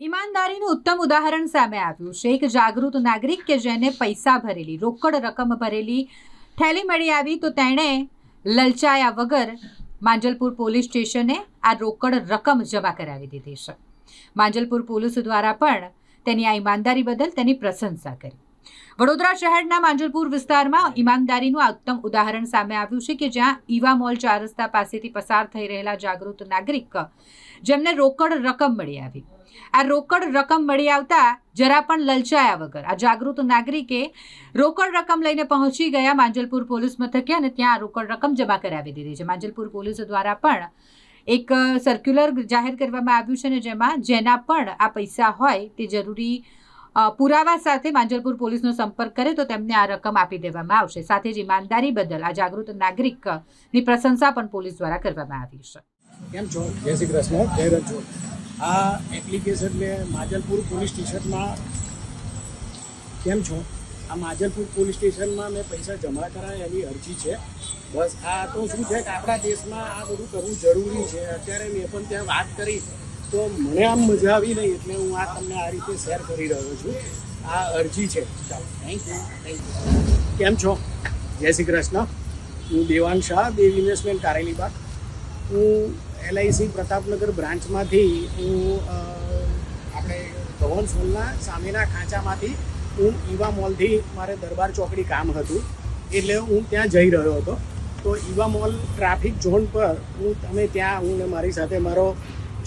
ઈમાનદારીનું ઉત્તમ ઉદાહરણ સામે આવ્યું. છે એક જાગૃત નાગરિક કે જેને પૈસા ભરેલી, રોકડ રકમ ભરેલી થેલી મળી આવી તો તેણે લલચાયા વગર માંજલપુર પોલીસ સ્ટેશને આ રોકડ રકમ જમા કરાવી દીધી છે. માંજલપુર પોલીસ દ્વારા પણ તેની આ ઈમાનદારી બદલ તેની પ્રશંસા કરી. વડોદરા શહેરના માંજલપુર વિસ્તારમાં ઈમાનદારીનું આ ઉત્તમ ઉદાહરણ સામે આવ્યું છે કે જ્યાં ઈવા મોલ ચાર રસ્તા પાસેથી પસાર થઈ રહેલા જાગૃત નાગરિક જેમને રોકડ રકમ મળી આવી. આ રોકડ રકમ મળી આવતા જરા પણ લલચાયા વગર આ જાગૃત નાગરિકે રોકડ રકમ લઈને પહોંચી ગયા માંજલપુર પોલીસ મથકે અને ત્યાં રોકડ રકમ જમા કરાવી દીધી છે. માંજલપુર પોલીસ દ્વારા પણ એક સર્ક્યુલર જાહેર કરવામાં આવ્યું છે ને જેમાં જેના પણ આ પૈસા હોય તે જરૂરી પુરાવા સાથે માંજલપુર પોલીસનો સંપર્ક કરે તો તેમને આ રકમ આપી દેવામાં આવશે. સાથે જ ઈમાનદારી બદલ આ જાગૃત નાગરિકની પ્રશંસા પણ પોલીસ દ્વારા કરવામાં આવી છે. કેમ છો? જય શ્રી કૃષ્ણ. જય રણછોડ. આ એપ્લિકેશન મેં માજલપુર પોલીસ સ્ટેશનમાં કેમ છો? આ માજલપુર પોલીસ સ્ટેશનમાં મેં પૈસા જમા કરાય એવી અરજી છે. બસ આ તો શું છે કે આપણા દેશમાં આ બધું કરવું જરૂરી છે. અત્યારે મેં પણ ત્યાં વાત કરી. તો મને આમ મજા આવી નહીં એટલે હું આ તમને આ રીતે શેર કરી રહ્યો છું. આ અરજી છે. ચાલો થેન્ક યુ થેન્ક યુ કેમ છો? જય શ્રી કૃષ્ણ. હું દેવાન શાહ દેવ ઇન્વેસ્ટમેન્ટ કારેલીબાગ હું એલઆઈસી પ્રતાપનગર બ્રાન્ચમાંથી હું આપણે ધવન સોલના સામેના ખાંચામાંથી હું ઈવા મોલથી મારે દરબાર ચોકડી કામ હતું. એટલે હું ત્યાં જઈ રહ્યો હતો. તો ઈવા મોલ ટ્રાફિક ઝોન પર હું, તમે ત્યાં, હું ને મારી સાથે મારો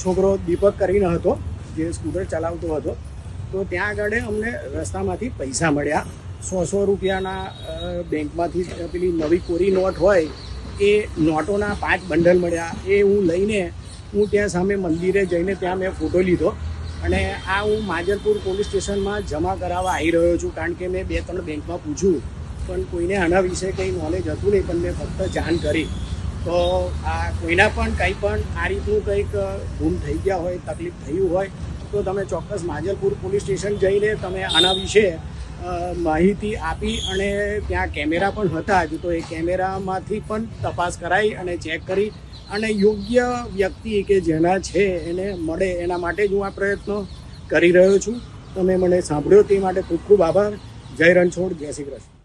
છોકરો દીપક કરીને હતો, જે સ્કૂટર ચલાવતો હતો, તો ત્યાં આગળ અમને રસ્તામાંથી પૈસા મળ્યા. સો સો રૂપિયાના બેંકમાંથી પેલી નવી કોરી નોટ હોય, એ નોટોના પાંચ બંડલ મળ્યા. એ હું લઈને, હું ત્યાં સામે મંદિરે જઈને ત્યાં મેં ફોટો લીધો અને આ હું માજલપુર પોલીસ સ્ટેશનમાં જમા કરાવવા આવી રહ્યો છું, કારણ કે મેં બે ત્રણ બેંકમાં પૂછ્યું, પણ કોઈને આના વિશે કંઈ નોલેજ હતું નહીં, પણ મેં ફક્ત જાણ કરી. તો આ કોઈના પણ કંઈ પણ આ રીતનું કંઈક ગુમ થઈ ગયા હોય, તકલીફ થયું હોય, તો તમે ચોક્કસ માજલપુર પોલીસ સ્ટેશન જઈને તમે આના વિશે માહિતી આપી અને ત્યાં કેમેરા પણ હતા જ. તો એ કેમેરામાંથી પણ તપાસ કરાઈ અને ચેક કરી અને યોગ્ય વ્યક્તિ કે જેના છે એને મળે એના માટે જ હું આ પ્રયત્નો કરી રહ્યો છું. તમે મને સાંભળ્યો તે માટે ખૂબ ખૂબ આભાર. જય રણછોડ, જય શ્રી કૃષ્ણ.